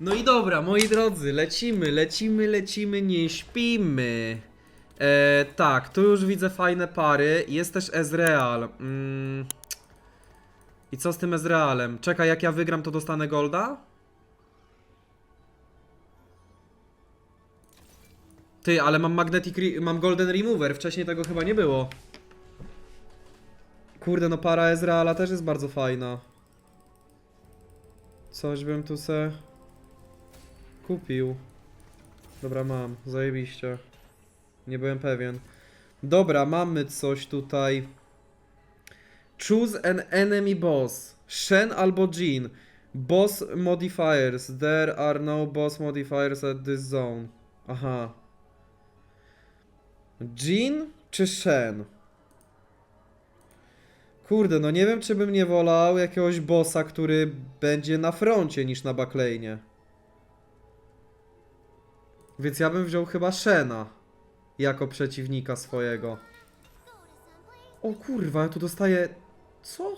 No i dobra, moi drodzy, lecimy, lecimy, lecimy, nie śpimy. E, tak, tu już widzę fajne pary. Jest też Ezreal. Mm. I co z tym Ezrealem? Czekaj, jak ja wygram, to dostanę golda? Ty, ale mam Magnetic, mam Golden Remover, wcześniej tego chyba nie było. Kurde, no para Ezreala też jest bardzo fajna. Coś bym tu se kupił. Dobra, mam, zajebiście. Nie byłem pewien. Dobra, mamy coś tutaj. Choose an enemy boss. Shen albo Jin. Boss modifiers. There are no boss modifiers at this zone. Aha. Jin czy Shen? Kurde, no nie wiem, czy bym nie wolał jakiegoś bossa, który będzie na froncie niż na backlane. Więc ja bym wziął chyba Shena jako przeciwnika swojego. O kurwa, ja tu dostaję... Co?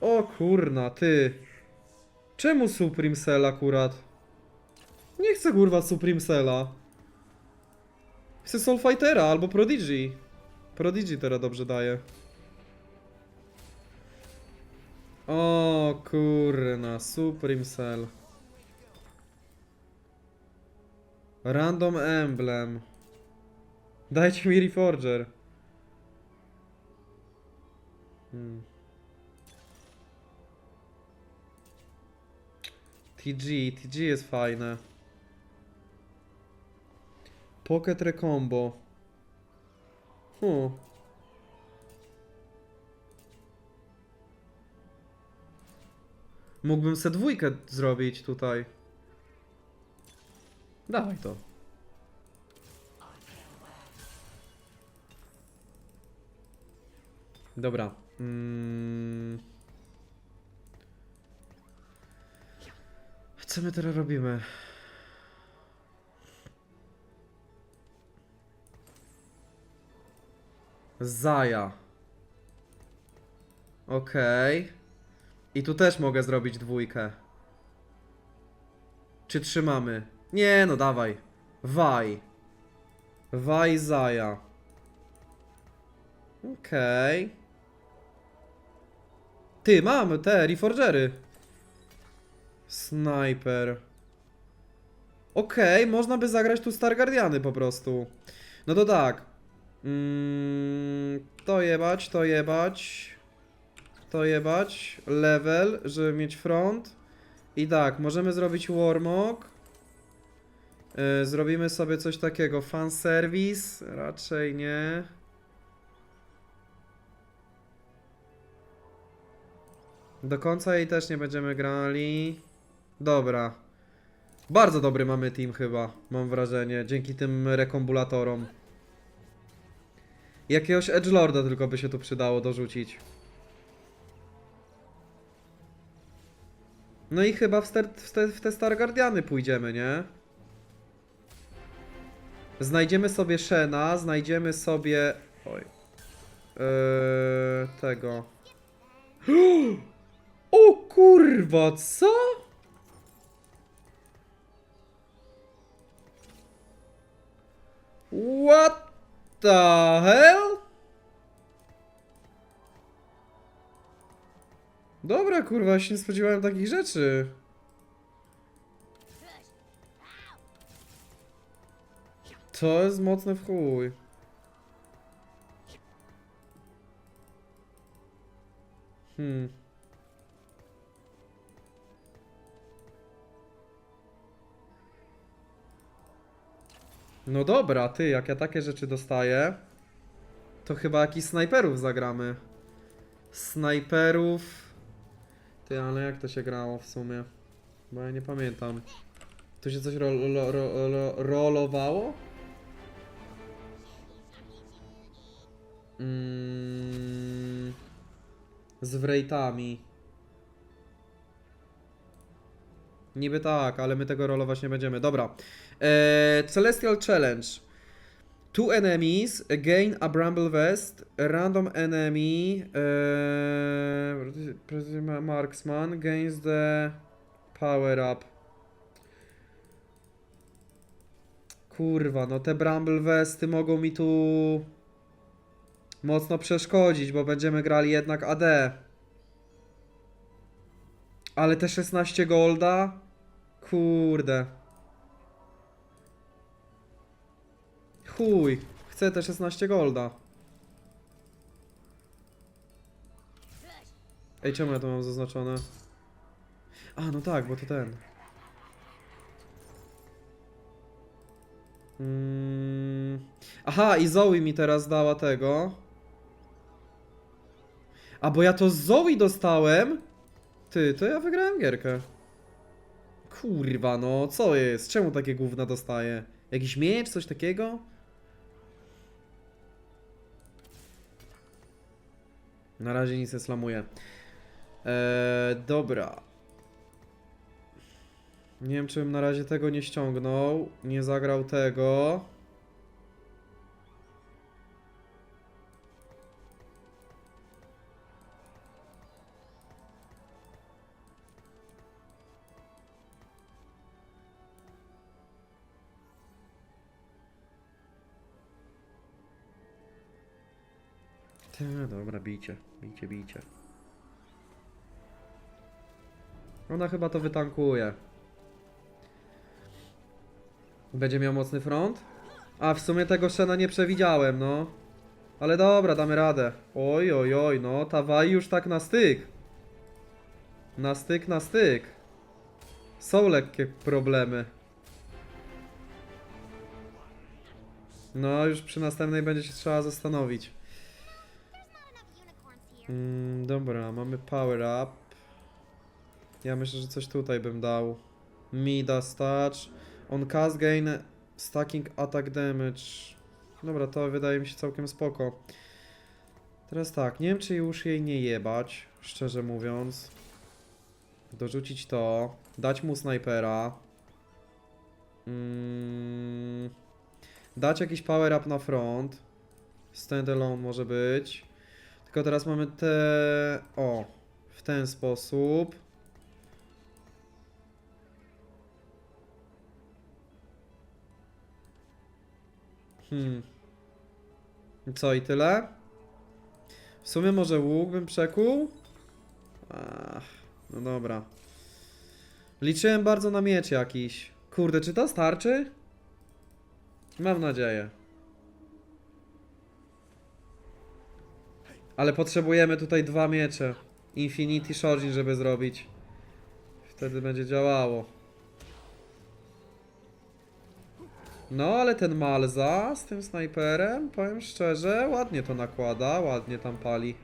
O kurna, ty. Czemu Supreme Cell akurat? Nie chcę kurwa Supreme Cella. Chcę Soul Fightera albo Prodigy. Prodigy teraz dobrze daje. O kurna, Supreme Cell. Random Emblem. Dajcie mi Reforger. Hmm. TG, TG jest fajne. Pocket Recombo. Hmm. Mógłbym se dwójkę zrobić tutaj. Dawaj to. Dobra. Mm. Co my teraz robimy? Zaja. Okej. I tu też mogę zrobić dwójkę. Czy trzymamy? Nie, no dawaj. Waj. Waj Zaja. Okej. Ty, mamy te Reforgery. Sniper. Okej, można by zagrać tu Star Guardiany po prostu. No to tak. Mm, to jebać, to jebać. To jebać. Level, żeby mieć front. I tak, możemy zrobić Warmog. Yy, zrobimy sobie coś takiego. Fan service? Raczej nie. Do końca jej też nie będziemy grali. Dobra. Bardzo dobry mamy team chyba, mam wrażenie, dzięki tym rekombulatorom. Jakiegoś Edgelorda tylko by się tu przydało dorzucić. No i chyba w, w, te, w te Star Guardiany pójdziemy, nie? Znajdziemy sobie Shena, znajdziemy sobie... Oj. Eee, tego. O kurwa, co? What the hell? Dobra, kurwa, się nie spodziewałem takich rzeczy. To jest mocne w chuj. Hmm. No dobra, ty, jak ja takie rzeczy dostaję, to chyba jakiś snajperów zagramy. Snajperów. Ty, ale jak to się grało w sumie? Bo ja nie pamiętam. Tu się coś ro, ro, ro, ro, rolowało? Mm, z wrejtami. Niby tak, ale my tego rolować nie będziemy. Dobra. Eee, Celestial Challenge. Two enemies, gain a Bramble Vest, random enemy, uh, marksman, gains the power up. Kurwa, no te Bramble Vesty mogą mi tu mocno przeszkodzić, bo będziemy grali jednak AD. Ale te 16 golda? Kurde. Chuj, chcę te 16 golda. Ej, czemu ja to mam zaznaczone? A, no tak, bo to ten. Mm. Aha, i Zoe mi teraz dała tego. A bo ja to z Zoe dostałem? Ty, to ja wygrałem gierkę. Kurwa, no co jest? Czemu takie gówna dostaję? Jakiś miecz, coś takiego? Na razie nic nie slamuję. Eee, dobra. Nie wiem, czy bym na razie tego nie ściągnął. Nie zagrał tego. Bijcie, bijcie. Ona chyba to wytankuje. Będzie miał mocny front? A, w sumie tego Shena nie przewidziałem, no. Ale dobra, damy radę. Oj, oj, oj, no, ta Wai już tak na styk. Na styk, na styk. Są lekkie problemy. No, już przy następnej będzie się trzeba zastanowić. Mm, dobra, mamy power up. Ja myślę, że coś tutaj bym dał. Midas touch. On cast gain stacking attack damage. Dobra, to wydaje mi się całkiem spoko. Teraz tak, nie wiem czy już jej nie jebać, szczerze mówiąc. Dorzucić to. Dać mu snajpera. Mm, dać jakiś power up na front. Standalone może być. Tylko teraz mamy te... O, w ten sposób. Hmm. Co i tyle? W sumie może łuk bym przekuł? Ach, no dobra. Liczyłem bardzo na miecz jakiś. Kurde, czy to starczy? Mam nadzieję. Ale potrzebujemy tutaj dwa miecze. Infinity Shojin, żeby zrobić. Wtedy będzie działało. No, ale ten Malza z tym snajperem, powiem szczerze, ładnie to nakłada, ładnie tam pali.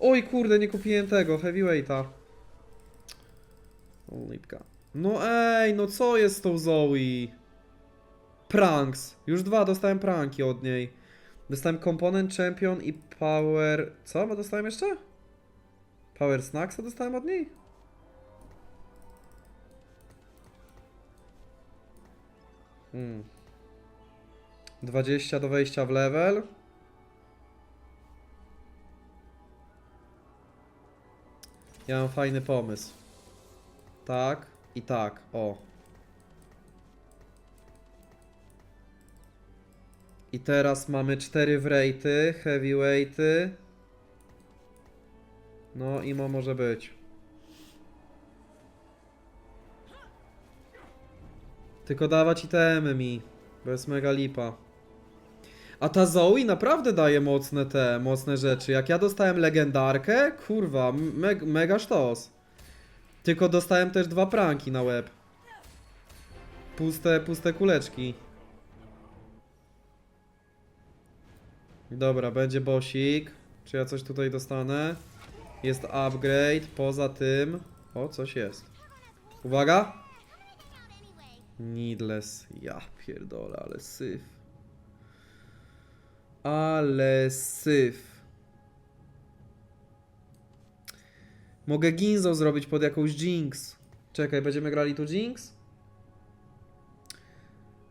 Oj, kurde, nie kupiłem tego, heavyweighta. Lipka. No ej, no co jest z tą Zoe? Pranks. Już dwa dostałem pranki od niej. Dostałem komponent champion i power... Co? Bo dostałem jeszcze? Power snacksa dostałem od niej? Hmm. 20 do wejścia w level. Ja mam fajny pomysł. Tak i tak. O. I teraz mamy 4 wrejty, heavyweighty. No, imo może być. Tylko dawać itemy mi, bo jest mega lipa. A ta Zoe naprawdę daje mocne te, mocne rzeczy. Jak ja dostałem legendarkę, kurwa, me mega sztos. Tylko dostałem też dwa pranki na łeb. Puste, puste kuleczki. Dobra, będzie bosik. Czy ja coś tutaj dostanę? Jest upgrade. Poza tym... O, coś jest. Uwaga! Needless. Ja pierdolę, ale syf. Ale syf. Mogę Ginzo zrobić pod jakąś Jinx. Czekaj, będziemy grali tu Jinx?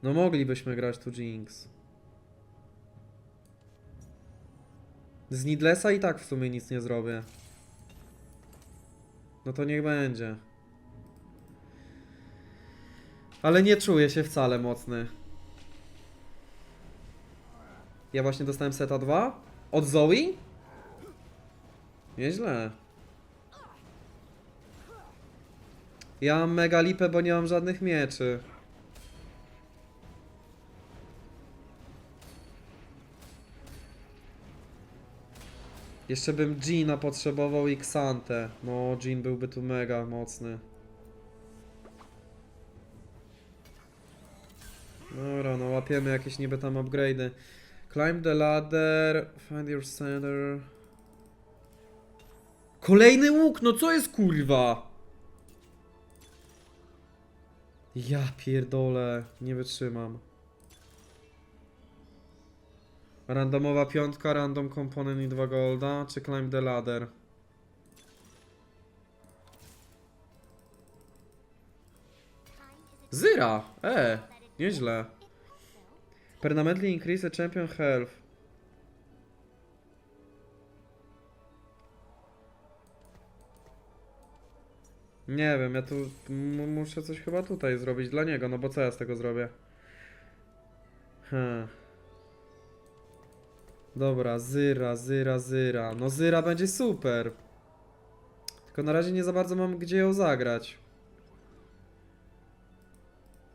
No moglibyśmy grać tu Jinx. Z Nidlesa i tak w sumie nic nie zrobię. No to niech będzie. Ale nie czuję się wcale mocny. Ja właśnie dostałem seta 2? Od Zoe? Nieźle. Ja mam mega lipę, bo nie mam żadnych mieczy. Jeszcze bym Gina potrzebował i Xantę. No, Jean byłby tu mega mocny. Dobra, no łapiemy jakieś niby tam upgrade'y. Climb the ladder, find your center. Kolejny łuk, no co jest kurwa? Ja pierdolę, nie wytrzymam. Randomowa piątka, random komponent i 2 golda, czy climb the ladder? Zyra! E, nieźle. Permanently increase the champion health. Nie wiem, ja tu muszę coś chyba tutaj zrobić dla niego, no bo co ja z tego zrobię? Hmm. Dobra, Zyra, Zyra, Zyra. No Zyra będzie super. Tylko na razie nie za bardzo mam gdzie ją zagrać.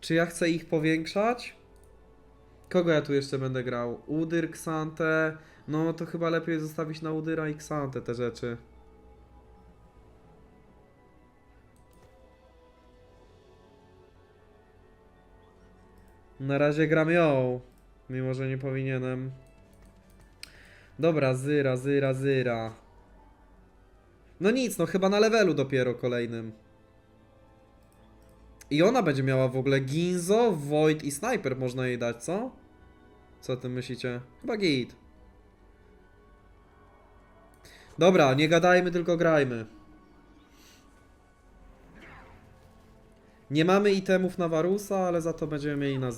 Czy ja chcę ich powiększać? Kogo ja tu jeszcze będę grał? Udyr, Xante. No to chyba lepiej zostawić na Udyra i Xante te rzeczy. Na razie gram ją. Mimo, że nie powinienem. Dobra, Zyra, Zyra, Zyra. No nic, no chyba na levelu dopiero kolejnym. I ona będzie miała w ogóle Ginzo, Void i Sniper można jej dać, co? Co o tym myślicie? Chyba git. Dobra, nie gadajmy, tylko grajmy. Nie mamy itemów na Varusa, ale za to będziemy mieli na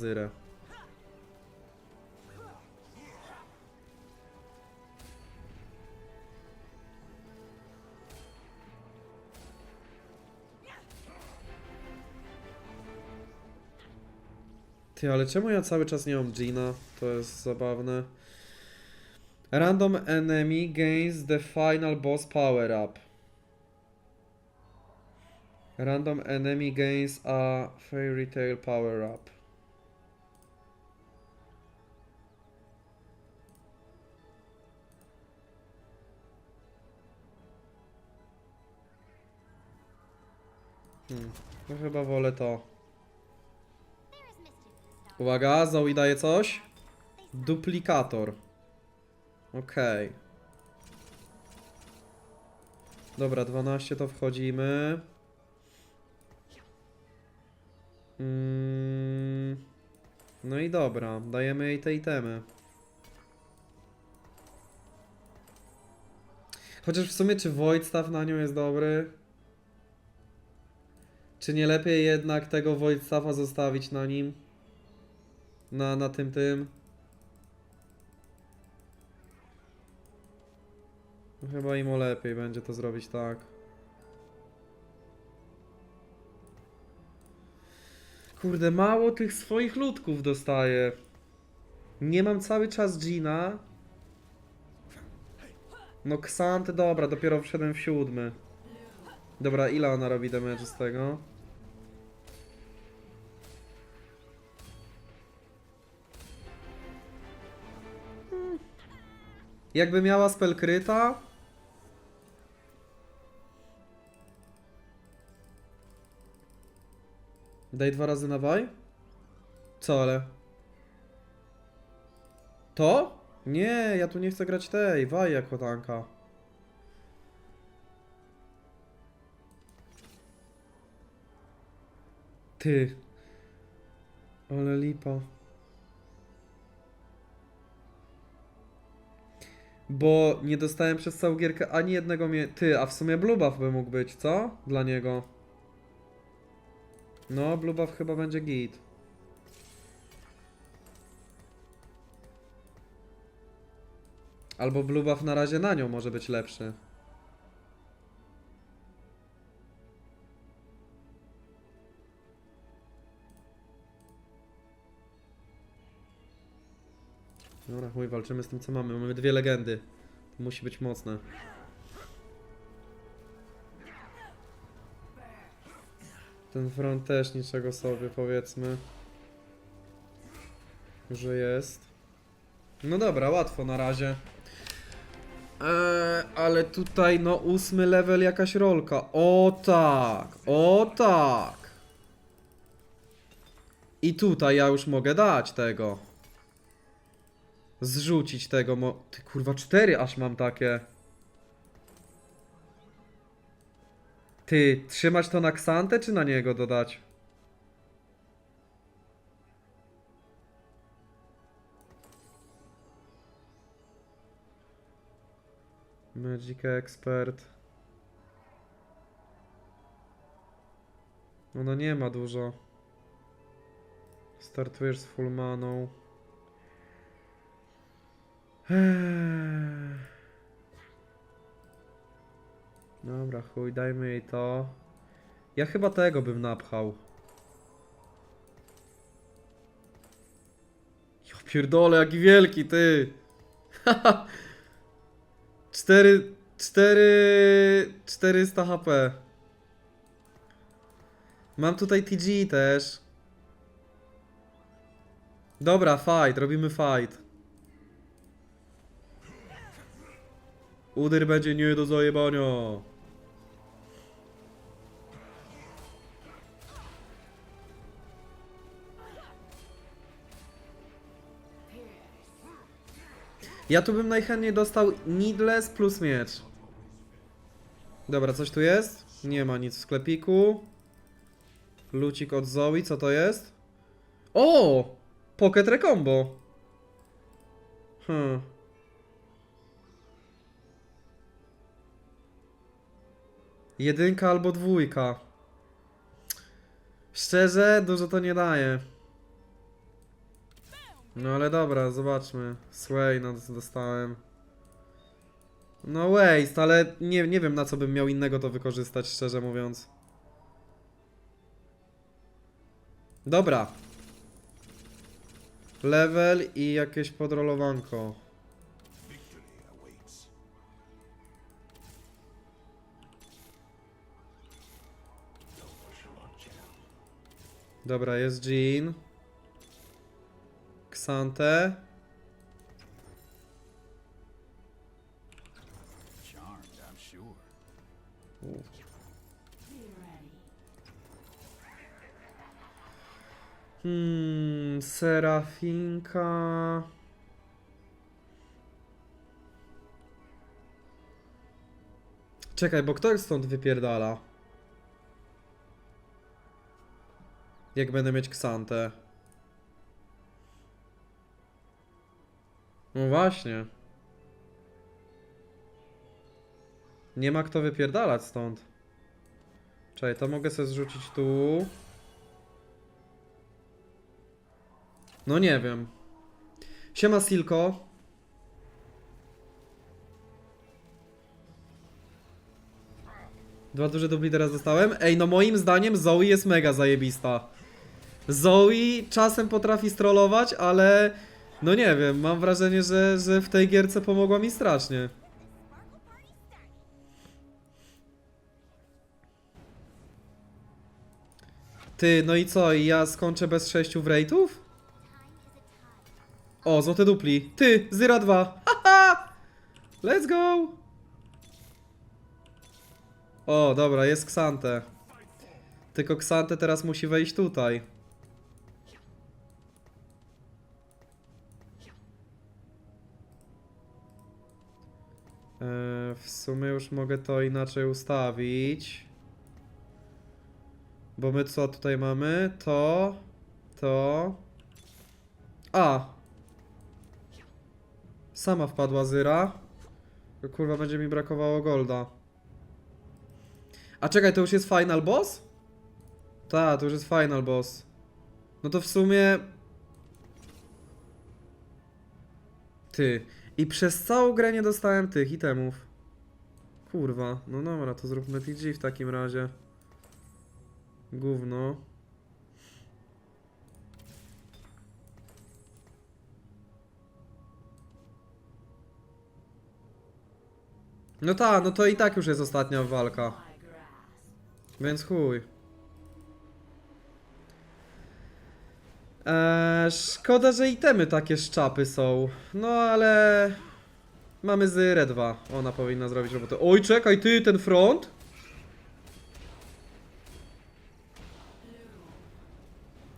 Ty, ale czemu ja cały czas nie mam Gina? To jest zabawne. Random enemy gains the final boss power up. Random enemy gains a fairy tale power up. Hmm, no chyba wolę to. Uwaga, Zoe daje coś. Duplikator. Okej. Dobra, 12 to wchodzimy. Mm. No i dobra, dajemy jej te itemy. Chociaż w sumie, czy Staff na nią jest dobry? Czy nie lepiej jednak tego Void Staffa zostawić na nim? Na, na tym tym? No Chyba im o lepiej będzie to zrobić tak. Kurde, mało tych swoich ludków dostaję. Nie mam cały czas Gina. No Ksant, dobra, dopiero wszedłem w siódmy. Dobra, ile ona robi damage z tego? Jakby miała spell kryta, Daj dwa razy na waj? Co ale? To? Nie, ja tu nie chcę grać tej, waj jako tanka. Ty. Ale lipa. Bo nie dostałem przez całą gierkę ani jednego mie... Ty, a w sumie blue buff by mógł być, co? Dla niego. No, blue buff chyba będzie git. Albo blue buff na razie na nią może być lepszy. Dobra, chuj, walczymy z tym co mamy. Mamy dwie legendy. To musi być mocne. Ten front też niczego sobie, powiedzmy. Że jest. No dobra, łatwo na razie. Eee, ale tutaj no ósmy level jakaś rolka. O tak, o tak. I tutaj ja już mogę dać tego. Zrzucić tego mo... Ty kurwa, cztery aż mam takie. Ty, trzymać to na ksantę czy na niego dodać? Magic Expert. Ona nie ma dużo. Startujesz z full maną. Dobra, chuj, dajmy jej to. Ja chyba tego bym napchał. Ja pierdolę, jaki wielki, ty! 4... 4... 400 HP. Mam tutaj TG też. Dobra, fight, robimy fight. Udyr będzie nie do zajebania. Ja tu bym najchętniej dostał Needless plus miecz. Dobra, coś tu jest? Nie ma nic w sklepiku. Lucik od Zoe, co to jest? O! Pocket Recombo. Hmm. Jedynka albo dwójka. Szczerze, dużo to nie daje. No ale dobra, zobaczmy. Sway no dostałem. No waste, ale nie, nie wiem na co bym miał innego to wykorzystać, szczerze mówiąc. Dobra. Level i jakieś podrolowanko. Dobra, jest Jean. I'm sure. Hmm, Serafinka. Czekaj, bo kto stąd wypierdala? Jak będę mieć Ksantę? No właśnie. Nie ma kto wypierdalać stąd. Czekaj, to mogę sobie zrzucić tu. No nie wiem. Siema Silko. Dwa duże dubli teraz dostałem. Ej, no moim zdaniem Zoe jest mega zajebista. Zoe czasem potrafi strollować, ale no nie wiem, mam wrażenie, że, że w tej gierce pomogła mi strasznie. Ty, no i co? Ja skończę bez sześciu wrejtów? O, złote dupli. Ty, Zyra 2. Haha! Let's go! O, dobra, jest Ksante. Tylko Ksante teraz musi wejść tutaj. W sumie już mogę to inaczej ustawić. Bo my co tutaj mamy? To, to. A! Sama wpadła Zyra. Kurwa, będzie mi brakowało golda. A czekaj, to już jest final boss? Tak, to już jest final boss. No to w sumie... Ty. I przez całą grę nie dostałem tych itemów. Kurwa, no dobra, to zróbmy TG w takim razie. Gówno. No tak, no to i tak już jest ostatnia walka. Więc chuj. Eee, szkoda, że itemy takie szczapy są. No ale... Mamy Zyrę 2. Ona powinna zrobić robotę. Oj, czekaj, ty, ten front?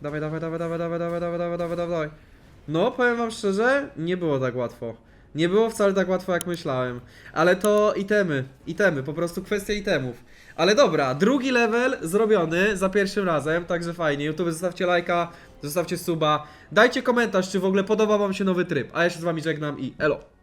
Dawaj, dawaj, dawaj, dawaj, dawaj, dawaj, dawaj, dawaj, dawaj, dawaj. No, powiem wam szczerze, nie było tak łatwo. Nie było wcale tak łatwo, jak myślałem. Ale to itemy, itemy, po prostu kwestia itemów. Ale dobra, drugi level zrobiony za pierwszym razem, także fajnie. YouTube zostawcie lajka, zostawcie suba. Dajcie komentarz, czy w ogóle podoba wam się nowy tryb. A ja się z wami żegnam i elo.